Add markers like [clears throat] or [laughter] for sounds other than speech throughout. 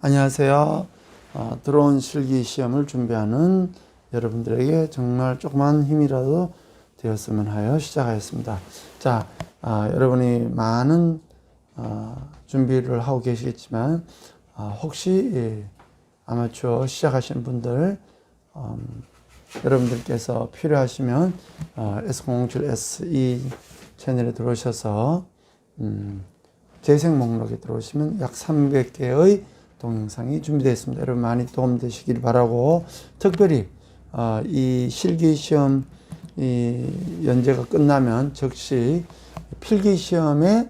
안녕하세요. 어, 들어온 실기 시험을 준비하는 여러분들에게 정말 조그만 힘이라도 되었으면 하여 시작하였습니다. 자, 아, 여러분이 많은 어, 준비를 하고 계시겠지만 아, 혹시 예, 아마추어 시작하신 분들 음, 여러분들께서 필요하시면 어, S007SE 채널에 들어오셔서 음, 재생 목록에 들어오시면 약 300개의 동영상이 준비되어 있습니다. 여러분 많이 도움되시길 바라고 특별히 어, 이 실기 시험 이 연재가 끝나면 즉시 필기 시험의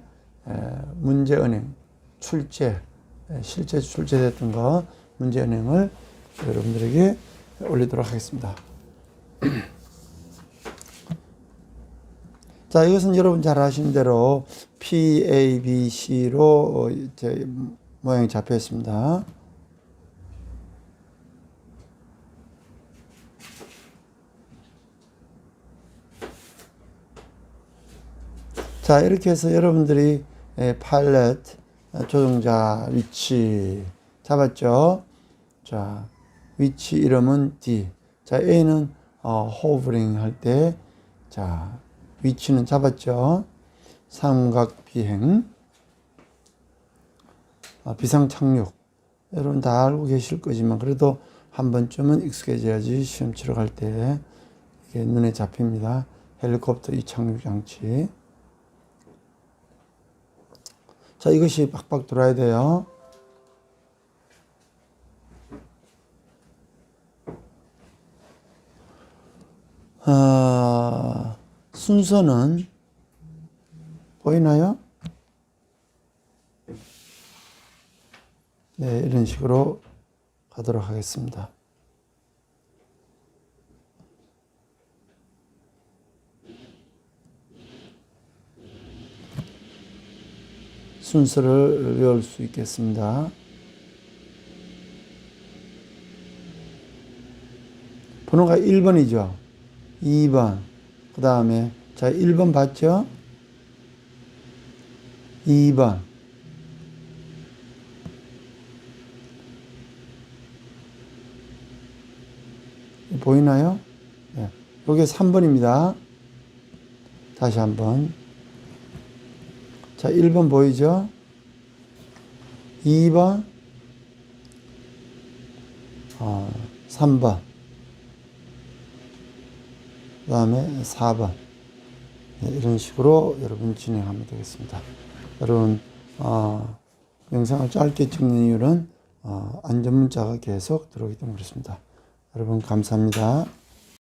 에, 문제 은행 출제 에, 실제 출제됐던 거 문제 은행을 여러분들에게 올리도록 하겠습니다. [clears throat] 자, 이것은 여러분 잘 아시는 대로 PABC로 이제 모양이 잡혀 있습니다. 자, 이렇게 해서 여러분들이 팔렛 조종자 위치 잡았죠? 자, 위치 이름은 D. 자, A는 어, 호버링 할 때, 자, 위치는 잡았죠? 삼각 비행, 아, 비상 착륙. 여러분 다 알고 계실 거지만 그래도 한 번쯤은 익숙해져야지 시험 치러 갈 때 이게 눈에 잡힙니다. 헬리콥터 이착륙 장치. 자, 이것이 빡빡 돌아야 돼요. 아, 순서는 보이나요? 네, 이런 식으로 가도록 하겠습니다. 순서를 외울 수 있겠습니다. 번호가 1번이죠. 2번. 그 다음에, 자, 1번 봤죠? 2번. 보이나요? 네. 여기 3번입니다. 다시 한번. 자, 1번 보이죠? 2번, 어, 3번, 그 다음에 4번. 네, 이런 식으로 여러분 진행하면 되겠습니다. 여러분, 어, 영상을 짧게 찍는 이유는 어, 안전 문자가 계속 들어오기 때문에 그렇습니다. 여러분, 감사합니다.